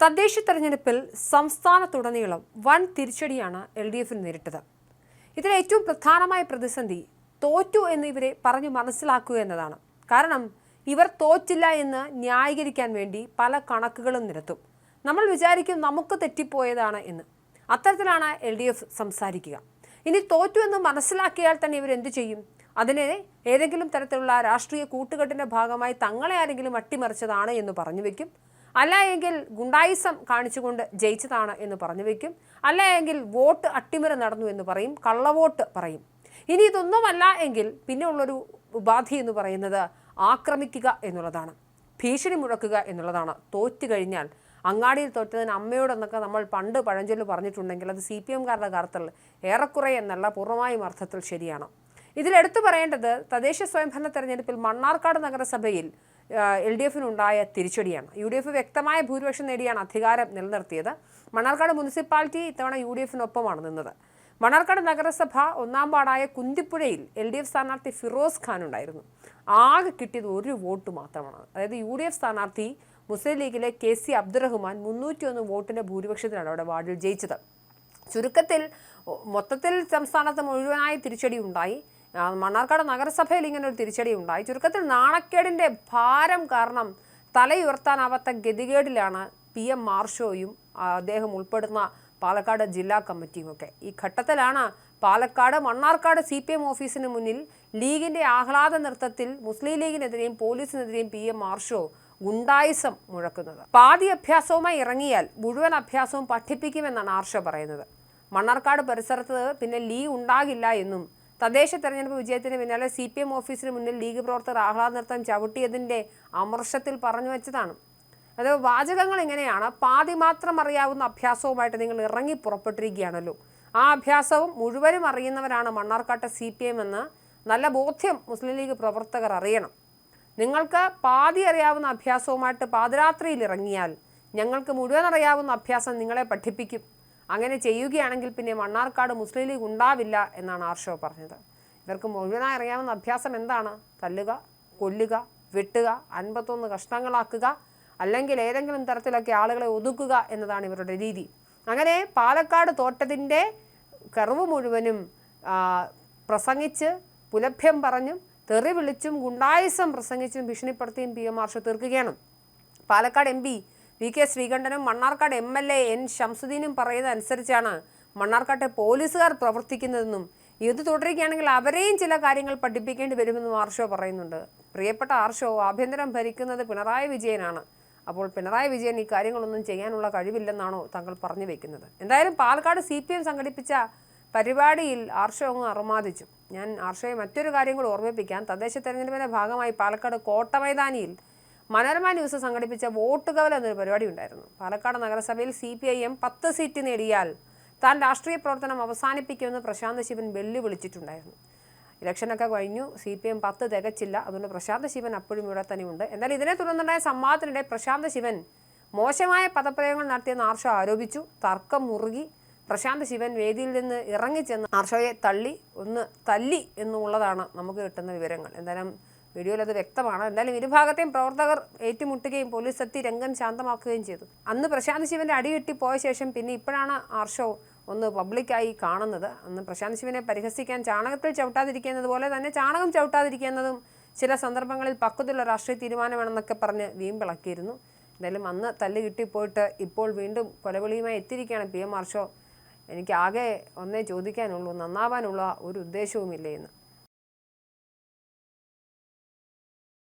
തദ്ദേശ തെരഞ്ഞെടുപ്പിൽ സംസ്ഥാനത്തുടനീളം വൻ തിരിച്ചടിയാണ് എൽ ഡി എഫിന് നേരിട്ടത്. ഇതിൽ ഏറ്റവും പ്രധാനമായ പ്രതിസന്ധി തോറ്റു എന്ന് ഇവരെ പറഞ്ഞു മനസ്സിലാക്കുക എന്നതാണ്. കാരണം ഇവർ തോറ്റില്ല എന്ന് ന്യായീകരിക്കാൻ വേണ്ടി പല കണക്കുകളും നിരത്തും. നമ്മൾ വിചാരിക്കും നമുക്ക് തെറ്റിപ്പോയതാണ് എന്ന്. അത്തരത്തിലാണ് എൽ ഡി എഫ് സംസാരിക്കുക. ഇനി തോറ്റു എന്ന് മനസ്സിലാക്കിയാൽ തന്നെ ഇവർ എന്തു ചെയ്യും? അതിനെ ഏതെങ്കിലും തരത്തിലുള്ള രാഷ്ട്രീയ കൂട്ടുകെട്ടിന്റെ ഭാഗമായി തങ്ങളെ ആരെങ്കിലും അട്ടിമറിച്ചതാണ് എന്ന് പറഞ്ഞു വെക്കും. അല്ല എങ്കിൽ ഗുണ്ടായിസം കാണിച്ചുകൊണ്ട് ജയിച്ചതാണ് എന്ന് പറഞ്ഞു വയ്ക്കും അല്ല എങ്കിൽ വോട്ട് അട്ടിമറി നടന്നു എന്ന് പറയും കള്ളവോട്ട് പറയും. ഇനി ഇതൊന്നുമല്ല എങ്കിൽ പിന്നെ ഉള്ളൊരു ഉപാധി എന്ന് പറയുന്നത് ആക്രമിക്കുക എന്നുള്ളതാണ്. ഭീഷണി മുഴക്കുക എന്നുള്ളതാണ്. തോറ്റു കഴിഞ്ഞാൽ അങ്ങാടിയിൽ തോറ്റതിന് അമ്മയോടെന്നൊക്കെ നമ്മൾ പണ്ട് പഴഞ്ചൊല്ല് പറഞ്ഞിട്ടുണ്ടെങ്കിൽ അത് സി പി എംകാരുടെ കാര്യത്തിൽ ഏറെക്കുറെ എന്നല്ല പൂർണമായും അർത്ഥത്തിൽ ശരിയാണ്. ഇതിലെടുത്തു പറയേണ്ടത് തദ്ദേശ സ്വയംഭരണ തെരഞ്ഞെടുപ്പിൽ മണ്ണാർക്കാട് നഗരസഭയിൽ എൽ ഡി എഫിനുണ്ടായ തിരിച്ചടിയാണ്. യു ഡി എഫ് വ്യക്തമായ ഭൂരിപക്ഷം നേടിയാണ് അധികാരം നിലനിർത്തിയത്. മണ്ണാർക്കാട് മുനിസിപ്പാലിറ്റി ഇത്തവണ യു ഡി എഫിനൊപ്പമാണ് നിന്നത്. മണ്ണാർക്കാട് നഗരസഭ ഒന്നാം വാർഡായ കുന്തിപ്പുഴയിൽ എൽ ഡി എഫ് സ്ഥാനാർത്ഥി ഫിറോസ് ഖാൻ ഉണ്ടായിരുന്നു. ആകെ കിട്ടിയത് ഒരു വോട്ട് മാത്രമാണ്. അതായത് യു ഡി എഫ് സ്ഥാനാർത്ഥി മുസ്ലിം ലീഗിലെ കെ സി അബ്ദുറഹ്മാൻ മുന്നൂറ്റി ഒന്ന് വോട്ടിന്റെ ഭൂരിപക്ഷത്തിലാണ് അവിടെ വാർഡിൽ ജയിച്ചത്. ചുരുക്കത്തിൽ മൊത്തത്തിൽ സംസ്ഥാനത്ത് മുഴുവനായി തിരിച്ചടി ഉണ്ടായി. മണ്ണാർക്കാട് നഗരസഭയിൽ ഇങ്ങനെ ഒരു തിരിച്ചടി ഉണ്ടായി. ചുരുക്കത്തിൽ നാണക്കേടിന്റെ ഭാരം കാരണം തലയുയർത്താനാവാത്ത ഗതികേടിലാണ് പി എം മാർഷോയും അദ്ദേഹം ഉൾപ്പെടുന്ന പാലക്കാട് ജില്ലാ കമ്മിറ്റിയും ഒക്കെ ഈ ഘട്ടത്തിലാണ് Palakkad Mannarkkad C P M ഓഫീസിന് മുന്നിൽ ലീഗിന്റെ ആഹ്ലാദ നൃത്തത്തിൽ മുസ്ലിം ലീഗിനെതിരെയും പോലീസിനെതിരെയും പി എം മാർഷോ ഗുണ്ടായിസം മുഴക്കുന്നത്. പാതി അഭ്യാസവുമായി ഇറങ്ങിയാൽ മുഴുവൻ അഭ്യാസവും പഠിപ്പിക്കുമെന്നാണ് ആർഷ പറയുന്നത്. മണ്ണാർക്കാട് പരിസരത്ത് പിന്നെ ലീഗ് ഉണ്ടാകില്ല എന്നും തദ്ദേശ തെരഞ്ഞെടുപ്പ് വിജയത്തിന് പിന്നാലെ സി പി എം ഓഫീസിന് മുന്നിൽ ലീഗ് പ്രവർത്തകർ ആഹ്ലാദ നൃത്തം ചവിട്ടിയതിന്റെ അമർഷത്തിൽ പറഞ്ഞു വെച്ചതാണ്. അത് വാചകങ്ങൾ എങ്ങനെയാണ് പാതി മാത്രം അറിയാവുന്ന അഭ്യാസവുമായിട്ട് നിങ്ങൾ ഇറങ്ങി പുറപ്പെട്ടിരിക്കുകയാണല്ലോ. ആ അഭ്യാസവും മുഴുവനും അറിയുന്നവരാണ് മണ്ണാർക്കാട്ടെ സി പി എം എന്ന് നല്ല ബോധ്യം മുസ്ലിം ലീഗ് പ്രവർത്തകർ അറിയണം. നിങ്ങൾക്ക് പാതി അറിയാവുന്ന അഭ്യാസവുമായിട്ട് പാതിരാത്രിയിൽ ഇറങ്ങിയാൽ ഞങ്ങൾക്ക് മുഴുവൻ അറിയാവുന്ന അഭ്യാസം നിങ്ങളെ പഠിപ്പിക്കും. അങ്ങനെ ചെയ്യുകയാണെങ്കിൽ പിന്നെ മണ്ണാർക്കാട് മുസ്ലിം ലീഗ് ഉണ്ടാവില്ല എന്നാണ് ആർഷോ പറഞ്ഞത്. ഇവർക്ക് മുഴുവനായി അറിയാവുന്ന അഭ്യാസം എന്താണ്? തല്ലുക കൊല്ലുക വെട്ടുക അൻപത്തൊന്ന് കഷ്ണങ്ങളാക്കുക അല്ലെങ്കിൽ ഏതെങ്കിലും തരത്തിലൊക്കെ ആളുകളെ ഒതുക്കുക എന്നതാണ് ഇവരുടെ രീതി. അങ്ങനെ പാലക്കാട് തോറ്റതിന്റെ കർവ് മുഴുവനും പ്രസംഗിച്ച് പുലഭ്യം പറഞ്ഞും തെറി വിളിച്ചും ഗുണ്ടായിസം പ്രസംഗിച്ചും ഭീഷണിപ്പെടുത്തിയും പി എം ആർഷോ തീർക്കുകയാണ്. Palakkad M P V K ശ്രീകണ്ഠനും Mannarkkad M L A N ഷംസുദ്ദീനും പറയുന്ന അനുസരിച്ചാണ് മണ്ണാർക്കാട്ടെ പോലീസുകാർ പ്രവർത്തിക്കുന്നതെന്നും ഇത് തുടരുകയാണെങ്കിൽ അവരെയും ചില കാര്യങ്ങൾ പഠിപ്പിക്കേണ്ടി വരുമെന്നും ആർഷോ പറയുന്നുണ്ട്. പ്രിയപ്പെട്ട ആർഷോ ആഭ്യന്തരം ഭരിക്കുന്നത് പിണറായി വിജയനാണ്. അപ്പോൾ പിണറായി വിജയൻ ഈ കാര്യങ്ങളൊന്നും ചെയ്യാനുള്ള കഴിവില്ലെന്നാണോ താങ്കൾ പറഞ്ഞു വെക്കുന്നത്? എന്തായാലും പാലക്കാട് സി പി എം സംഘടിപ്പിച്ച പരിപാടിയിൽ ആർഷോ അങ്ങ് അറുമാദിച്ചു. ഞാൻ ആർഷയെ മറ്റൊരു കാര്യം കൂടി ഓർമ്മിപ്പിക്കാം. തദ്ദേശ തെരഞ്ഞെടുപ്പിന്റെ ഭാഗമായി പാലക്കാട് കോട്ടമൈതാനിയിൽ മനോരമ ന്യൂസ് സംഘടിപ്പിച്ച വോട്ട് കവല എന്നൊരു പരിപാടി ഉണ്ടായിരുന്നു. പാലക്കാട് നഗരസഭയിൽ സി പി ഐ എം പത്ത് സീറ്റ് നേടിയാൽ താൻ രാഷ്ട്രീയ പ്രവർത്തനം അവസാനിപ്പിക്കുമെന്ന് പ്രശാന്ത് ശിവൻ വെല്ലുവിളിച്ചിട്ടുണ്ടായിരുന്നു. ഇലക്ഷനൊക്കെ കഴിഞ്ഞു സി പി എം പത്ത് തികച്ചില്ല. അതുകൊണ്ട് പ്രശാന്ത് ശിവൻ അപ്പോഴും ഇവിടെ തന്നെയുണ്ട്. എന്നാൽ ഇതിനെ തുടർന്നുണ്ടായ സംവാദത്തിനിടെ പ്രശാന്ത് ശിവൻ മോശമായ പദപ്രയോഗങ്ങൾ നടത്തിയെന്ന് ആർഷ ആരോപിച്ചു. തർക്കം മുറുകി. പ്രശാന്ത് ശിവൻ വേദിയിൽ നിന്ന് ഇറങ്ങിച്ചെന്ന് ആർഷയെ തള്ളി ഒന്ന് തല്ലി എന്നുള്ളതാണ് നമുക്ക് കിട്ടുന്ന വിവരങ്ങൾ. എന്തായാലും വീഡിയോയിൽ അത് വ്യക്തമാണ്. എന്തായാലും ഇരുഭാഗത്തെയും പ്രവർത്തകർ ഏറ്റുമുട്ടുകയും പോലീസ് എത്തി രംഗം ശാന്തമാക്കുകയും ചെയ്തു. അന്ന് പ്രശാന്ത് ശിവന്റെ അടികിട്ടി പോയ ശേഷം പിന്നെ ഇപ്പോഴാണ് ആർഷോ ഒന്ന് പബ്ലിക്കായി കാണുന്നത്. അന്ന് പ്രശാന്ത് ശിവനെ പരിഹസിക്കാൻ ചാണകത്തിൽ ചവിട്ടാതിരിക്കുന്നത് പോലെ തന്നെ ചാണകം ചവിട്ടാതിരിക്കുന്നതും ചില സന്ദർഭങ്ങളിൽ പക്കത്തുള്ള രാഷ്ട്രീയ തീരുമാനമാണെന്നൊക്കെ പറഞ്ഞ് വീമ്പിളക്കിയിരുന്നു എന്തായാലും അന്ന് തല്ല് കിട്ടിപ്പോയിട്ട് ഇപ്പോൾ വീണ്ടും കൊലവിളിയുമായി എത്തിയിരിക്കുകയാണ് പി എം ആർഷോ. എനിക്ക് ആകെ ഒന്നേ ചോദിക്കാനുള്ളൂ നന്നാവാനുള്ള ഒരു ഉദ്ദേശവുമില്ലേ എന്ന്